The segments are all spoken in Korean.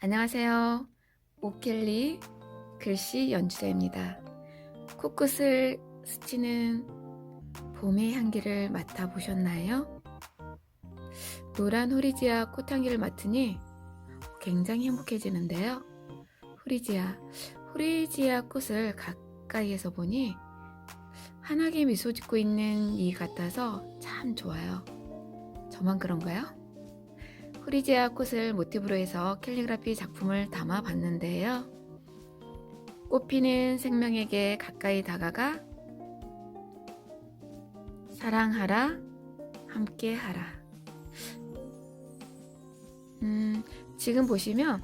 안녕하세요. 오켈리 글씨 연주자입니다. 코끝을 스치는 봄의 향기를 맡아보셨나요? 노란 호리지아 꽃향기를 맡으니 굉장히 행복해지는데요. 호리지아, 호리지아 꽃을 가까이에서 보니 환하게 미소 짓고 있는 이 같아서 참 좋아요. 저만 그런가요? 후리지아 꽃을 모티브로 해서 캘리그라피 작품을 담아 봤는데요. 꽃피는 생명에게 가까이 다가가 사랑하라, 함께하라. 음, 지금 보시면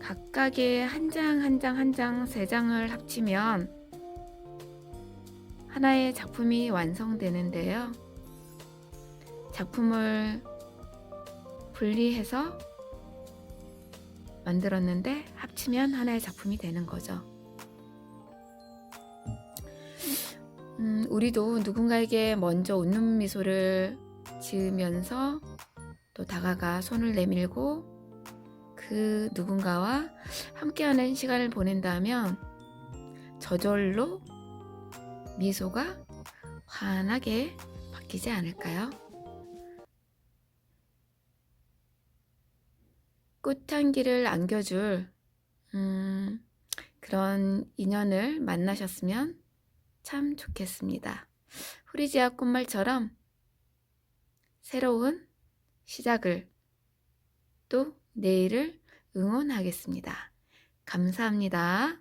각각의 한 장 한 장 한 장 세 장을 합치면 하나의 작품이 완성되는데요. 작품을 분리해서 만들었는데 합치면 하나의 작품이 되는 거죠. 음, 우리도 누군가에게 먼저 웃는 미소를 지으면서 또 다가가 손을 내밀고 그 누군가와 함께하는 시간을 보낸다면 저절로 미소가 환하게 바뀌지 않을까요? 꽃향기를 안겨줄 음, 그런 인연을 만나셨으면 참 좋겠습니다. 후리지아 꽃말처럼 새로운 시작을 또 내일을 응원하겠습니다. 감사합니다.